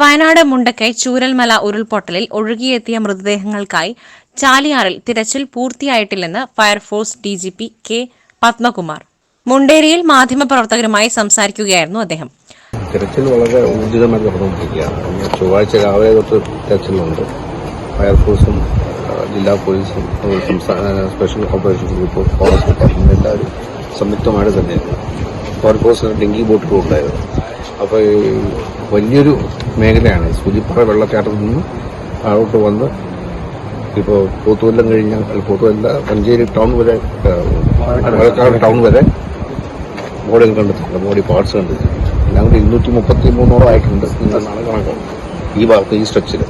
വയനാട് മുണ്ടക്കൈ ചൂരൽമല ഉരുൾപൊട്ടലിൽ ഒഴുകിയെത്തിയ മൃതദേഹങ്ങൾക്കായി ചാലിയാറിൽ തിരച്ചിൽ പൂർത്തിയായിട്ടില്ലെന്ന് fire force DGP K Padmakumar. മുണ്ടേരിയിൽ മാധ്യമപ്രവർത്തകരുമായി സംസാരിക്കുകയായിരുന്നു അദ്ദേഹം. തിരച്ചിൽ വളരെ ഊർജിതമായി നടന്നുകൊണ്ടിരിക്കുകയാണ് ചൊവ്വാഴ്ച രാവിലെ തൊട്ട് തിരച്ചിലുണ്ട്. ഫയർഫോഴ്സും ജില്ലാ പോലീസും സംസ്ഥാന special operation group forest department എല്ലാവരും സംയുക്തമായിട്ട് തന്നെയാണ് ഫയർഫോഴ്സിന് ഡെങ്കി ബോട്ടുകൾ ഉണ്ടായിരുന്നു അപ്പോൾ വലിയൊരു മേഖലയാണ്. സൂചിപ്പാറ വെള്ളച്ചാട്ടത്തിൽ നിന്ന് താഴോട്ട് വന്ന് ഇപ്പോൾ പോത്തുവല്ലം കഴിഞ്ഞ പോത്തുവല്ല മഞ്ചേരി ടൗൺ വരെ പാലക്കാട് ടൗൺ വരെ ബോഡികൾ കണ്ടെത്തിയിട്ടുണ്ട്. ബോഡി പാർട്സ് കണ്ടെത്തിയിട്ടുണ്ട്. എല്ലാം കൂടി ഇരുന്നൂറ്റി മുപ്പത്തി മൂന്നോളം ആയിട്ടുണ്ട് എന്നാണ് ഈ ഭാഗത്ത് ഈ സ്ട്രെച്ചിൽ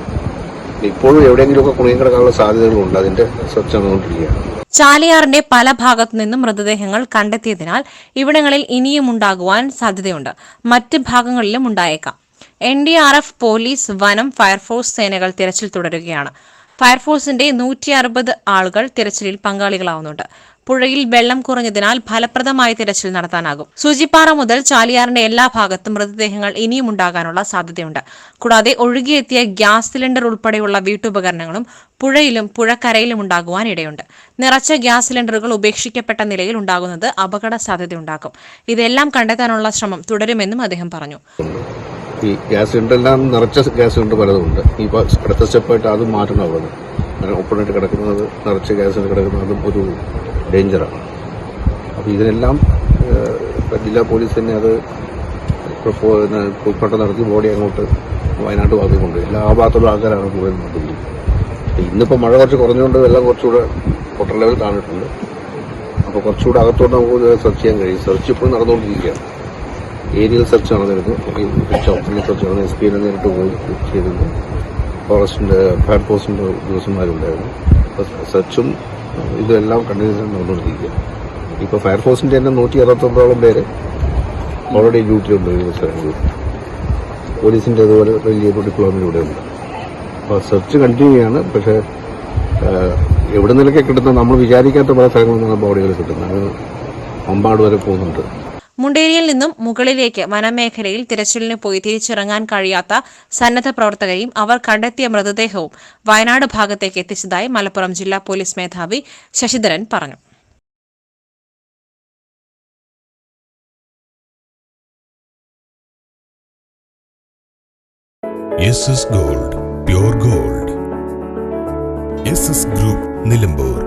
ഇപ്പോഴും എവിടെയെങ്കിലുമൊക്കെ കുണിയും കിടക്കാനുള്ള സാധ്യതകളുണ്ട്. അതിന്റെ സ്ട്രെച്ച് നടന്നുകൊണ്ടിരിക്കുകയാണ്. ചാലിയാറിന്റെ പല ഭാഗത്തു നിന്നും മൃതദേഹങ്ങൾ കണ്ടെത്തിയതിനാൽ ഇവിടങ്ങളിൽ ഇനിയും ഉണ്ടാകുവാൻ സാധ്യതയുണ്ട്. മറ്റ് ഭാഗങ്ങളിലും ഉണ്ടായേക്കാം. N D R F police വനം ഫയർഫോഴ്സ് സേനകൾ തിരച്ചിൽ തുടരുകയാണ്. ഫയർഫോഴ്സിന്റെ നൂറ്റി അറുപത് ആളുകൾ തിരച്ചിലിൽ പങ്കാളികളാവുന്നുണ്ട്. പുഴയിൽ വെള്ളം കുറഞ്ഞതിനാൽ ഫലപ്രദമായ തിരച്ചിൽ നടത്താനാകും. സൂചിപ്പാറ മുതൽ ചാലിയാറിന്റെ എല്ലാ ഭാഗത്തും മൃതദേഹങ്ങൾ ഇനിയും ഉണ്ടാകാനുള്ള സാധ്യതയുണ്ട്. കൂടാതെ ഒഴുകിയെത്തിയ ഗ്യാസ് സിലിണ്ടർ ഉൾപ്പെടെയുള്ള വീട്ടുപകരണങ്ങളും പുഴയിലും പുഴക്കരയിലും ഉണ്ടാകുവാൻ ഇടയുണ്ട് നിറച്ച ഗ്യാസ് സിലിണ്ടറുകൾ ഉപേക്ഷിക്കപ്പെട്ട നിലയിൽ ഉണ്ടാകുന്നത് അപകട സാധ്യതയുണ്ടാക്കും ഇതെല്ലാം കണ്ടെത്താനുള്ള ശ്രമം തുടരുമെന്നും അദ്ദേഹം പറഞ്ഞു. ഈ ഗ്യാസ് സിലിണ്ടറെല്ലാം നിറച്ച ഗ്യാസ് സിലിണ്ടർ പലതുണ്ട് ഇപ്പോൾ അടുത്ത സ്റ്റെപ്പായിട്ട് അതും മാറ്റണം അവിടെ. അങ്ങനെ ഓപ്പണായിട്ട് കിടക്കുന്നത് നിറച്ച ഗ്യാസ് സിലിണ്ടർ കിടക്കുന്നത് ഒരു ഡേഞ്ചറാണ്. അപ്പോൾ ഇതിനെല്ലാം ജില്ലാ പോലീസ് തന്നെ അത് ഉൾപ്പെട്ട നടത്തി ബോഡി അങ്ങോട്ട് വയനാട്ട് ഭാഗത്തേക്ക് കൊണ്ടുപോയി. എല്ലാ ഭാഗത്തുള്ള ആൾക്കാരാണ് നോക്കുന്നത് ഇന്നിപ്പോൾ മഴ കുറച്ച് കുറഞ്ഞുകൊണ്ട് വെള്ളം കുറച്ചുകൂടെ വാട്ടർ ലെവൽ കാണിട്ടുണ്ട് അപ്പോൾ കുറച്ചുകൂടെ അകത്തോട്ട് നമുക്ക് സെർച്ച് ചെയ്യാൻ കഴിയും. സെർച്ച് ഇപ്പോഴും നടന്നുകൊണ്ടിരിക്കുകയാണ്. ഏരിയൽ സെർച്ച് നടന്നിരുന്നു ഷോപ്പിംഗ് സെർച്ച് നടന്നു എസ് പി എൽ നേരിട്ട് പോയി ചെയ്തിരുന്നു ഫോറസ്റ്റിന്റെ ഫയർഫോഴ്സിന്റെ ഉദ്യോഗസ്ഥന്മാരുണ്ടായിരുന്നു. അപ്പോൾ സെർച്ചും ഇതെല്ലാം കണ്ടിന്യൂസ് നടന്നുകൊണ്ടിരിക്കുക. ഇപ്പോൾ ഫയർഫോഴ്സിന്റെ തന്നെ നൂറ്റി അറുപത്തൊമ്പതോളം പേര് ഓൾറെഡി ഡ്യൂട്ടിയിലുണ്ട് ഈ സ്ഥലങ്ങളിൽ പോലീസിന്റെ അതുപോലെ വലിയ ഡിപ്ലോമ ഇവിടെ ഉണ്ട്. അപ്പോൾ സെർച്ച് കണ്ടിന്യൂ ചെയ്യാണ്. പക്ഷേ എവിടെ നിന്നൊക്കെ കിട്ടുന്ന നമ്മൾ വിചാരിക്കാത്ത പല സ്ഥലങ്ങളിൽ നിന്നാണ് ബോഡികൾ കിട്ടുന്നത്. അത് അമ്പാട് വരെ പോകുന്നുണ്ട്. മുണ്ടേരിയിൽ നിന്നും മുകളിലേക്ക് വനമേഖലയിൽ തിരച്ചിലിന് പോയി തിരിച്ചിറങ്ങാൻ കഴിയാത്ത സന്നദ്ധ പ്രവർത്തകരെയും അവർ കണ്ടെത്തിയ മൃതദേഹവും വയനാട് ഭാഗത്തേക്ക് എത്തിച്ചതായി മലപ്പുറം ജില്ലാ പോലീസ് മേധാവി ശശിധരൻ പറഞ്ഞു. Gold gold. ഗ്രൂപ്പ് നിലമ്പൂർ.